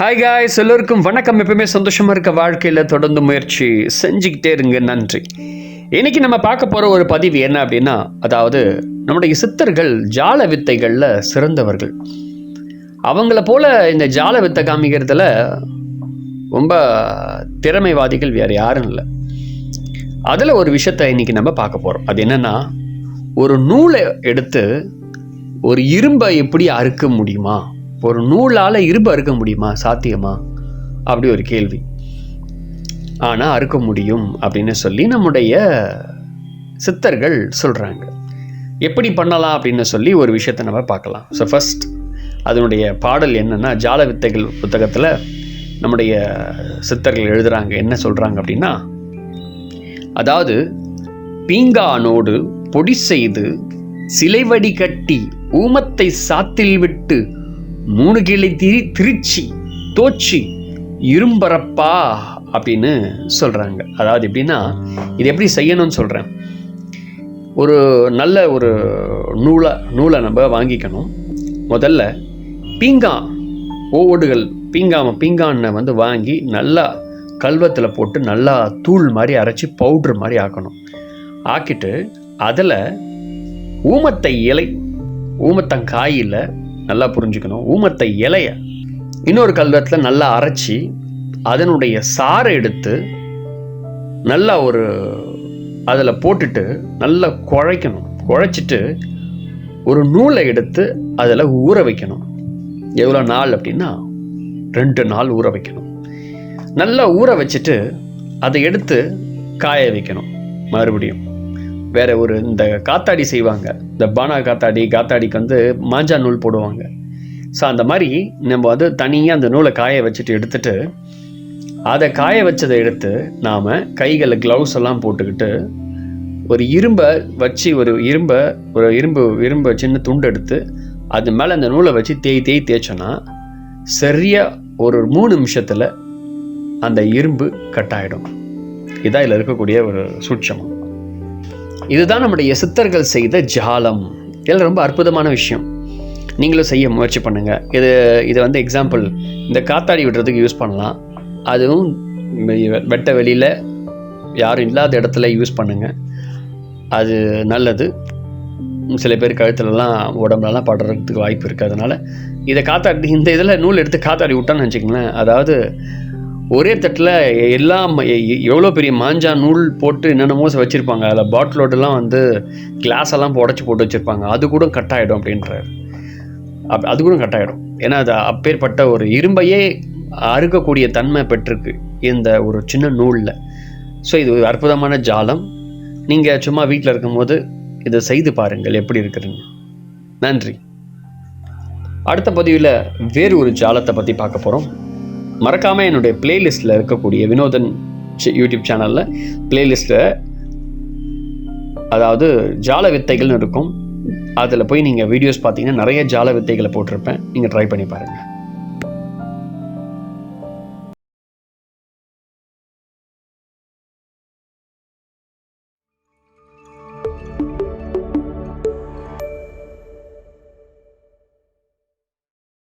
Hi guys எல்லோருக்கும் வணக்கம். எப்பவுமே சந்தோஷமாக இருக்க வாழ்க்கையில் தொடர்ந்து முயற்சி செஞ்சுக்கிட்டே இருங்க. நன்றி. இன்னைக்கு நம்ம பார்க்க போகிற ஒரு பதிவு என்ன அப்படின்னா அதாவது நம்முடைய சித்தர்கள் ஜால வித்தைகளில் சிறந்தவர்கள். அவங்கள போல் இந்த ஜால வித்தை காமிக்கிறதுல ரொம்ப திறமைவாதிகள் வேறு யாரும் இல்லை. அதில் ஒரு விஷயத்தை இன்னைக்கு நம்ம பார்க்க போகிறோம் அது என்னன்னா ஒரு நூலை எடுத்து ஒரு இரும்பை எப்படி அறுக்க முடியுமா? ஒரு நூலால் இரும்பு அறுக்க முடியுமா? சாத்தியமா? அப்படி ஒரு கேள்வி. ஆனால் அறுக்க முடியும் அப்படின்னு சொல்லி நம்முடைய சித்தர்கள் சொல்கிறாங்க எப்படி பண்ணலாம் அப்படின்னு சொல்லி ஒரு விஷயத்தை நம்ம பார்க்கலாம். ஸோ ஃபஸ்ட் அதனுடைய பாடல் என்னென்னா ஜால வித்தைகள் புத்தகத்தில் நம்முடைய சித்தர்கள் எழுதுகிறாங்க என்ன சொல்கிறாங்க அப்படின்னா அதாவது பீங்கானோடு பொடி செய்து சிலைவடி கட்டி ஊமத்தை சாத்தில் விட்டு மூணு கிளை திரி திருச்சி தோச்சி இரும்பரப்பா அப்படின்னு சொல்கிறாங்க அதாவது எப்படின்னா இது எப்படி செய்யணும்னு சொல்கிறேன் ஒரு நல்ல ஒரு நூலை நூலை நம்ம வாங்கிக்கணும். முதல்ல பீங்கான் ஓடுகள் பீங்காம பீங்கானை வந்து வாங்கி நல்லா கல்வத்தில் போட்டு நல்லா தூள் மாதிரி அரைச்சி பவுட்ரு மாதிரி ஆக்கணும். ஆக்கிட்டு அதில் ஊமத்தை இலை ஊமத்தங்காயில் நல்லா புரிஞ்சுக்கணும். ஊமத்தை இலைய இன்னொரு கல்வத்தில் நல்லா அரைச்சி அதனுடைய சாறை எடுத்து நல்லா ஒரு அதில் போட்டுட்டு நல்லா குழைக்கணும். குழைச்சிட்டு ஒரு நூலை எடுத்து அதில் ஊற வைக்கணும். எவ்வளோ நாள் அப்படின்னா ரெண்டு நாள் ஊற வைக்கணும். நல்லா ஊற வச்சுட்டு அதை எடுத்து காய வைக்கணும். மறுபடியும் வேற ஒரு இந்த காத்தாடி செய்வாங்க. இந்த பானா காத்தாடி காத்தாடிக்கு வந்து மாஞ்சா நூல் போடுவாங்க. ஸோ அந்த மாதிரி நம்ம வந்து தனியாக அந்த நூலை காய வச்சுட்டு எடுத்துட்டு அதை காய வச்சதை எடுத்து நாம் கைகளில் க்ளவுஸ் எல்லாம் போட்டுக்கிட்டு ஒரு இரும்பை வச்சு ஒரு இரும்பை ஒரு இரும்பு இரும்பை சின்ன துண்டு எடுத்து அது மேலே அந்த நூலை வச்சு தேய் தேய் தேய்ச்சோன்னா சரியாக ஒரு மூணு நிமிஷத்தில் அந்த இரும்பு கட் ஆகிடும் இதான் இதில் இருக்கக்கூடிய ஒரு சூட்சமம். இதுதான் நம்முடைய சித்தர்கள் செய்த ஜாலம் இதெல்லாம் ரொம்ப அற்புதமான விஷயம். நீங்களும் செய்ய முயற்சி பண்ணுங்கள் இது இது வந்து எக்ஸாம்பிள் இந்த காத்தாடி விடுறதுக்கு யூஸ் பண்ணலாம். அதுவும் வெட்ட வெளியில் யாரும் இல்லாத இடத்துல யூஸ் பண்ணுங்கள் அது நல்லது. சில பேர் கழுத்துலலாம் உடம்புலலாம் படுறதுக்கு வாய்ப்பு இருக்குது அதனால் இதை காத்தாடி இந்த இதில் நூல் எடுத்து காத்தாடி விட்டான்னு வச்சுக்கங்களேன். அதாவது ஒரே தட்டில் எல்லாம் எவ்வளோ பெரிய மாஞ்சா நூல் போட்டு என்னென்னமோ வச்சுருப்பாங்க. அதில் பாட்டிலோடலாம் வந்து கிளாஸ் எல்லாம் உடச்சி போட்டு வச்சுருப்பாங்க. அது கூட கட் ஆகிடும் அப் அது கூட கட் ஆகிடும் ஏன்னா அது அப்பேற்பட்ட ஒரு இரும்பையே அறுக்கக்கூடிய தன்மை பெற்றிருக்கு இந்த ஒரு சின்ன நூலில். ஸோ இது ஒரு அற்புதமான ஜாலம். நீங்கள் சும்மா வீட்டில் இருக்கும்போது இதை செய்து பாருங்கள். எப்படி இருக்கிறீங்க நன்றி. அடுத்த பதிவில் வேறு ஒரு ஜாலத்தை பற்றி பார்க்க போகிறோம் மறக்காமல் என்னுடைய பிளேலிஸ்ட்டில் இருக்கக்கூடிய வினோதன் யூடியூப் சேனலில் பிளேலிஸ்ட்டில் அதாவது ஜால வித்தைகள்னு இருக்கும். அதில் போய் நீங்கள் வீடியோஸ் பார்த்தீங்கன்னா நிறைய ஜால வித்தைகளை போட்டிருப்பேன். நீங்கள் ட்ரை பண்ணி பாருங்கள்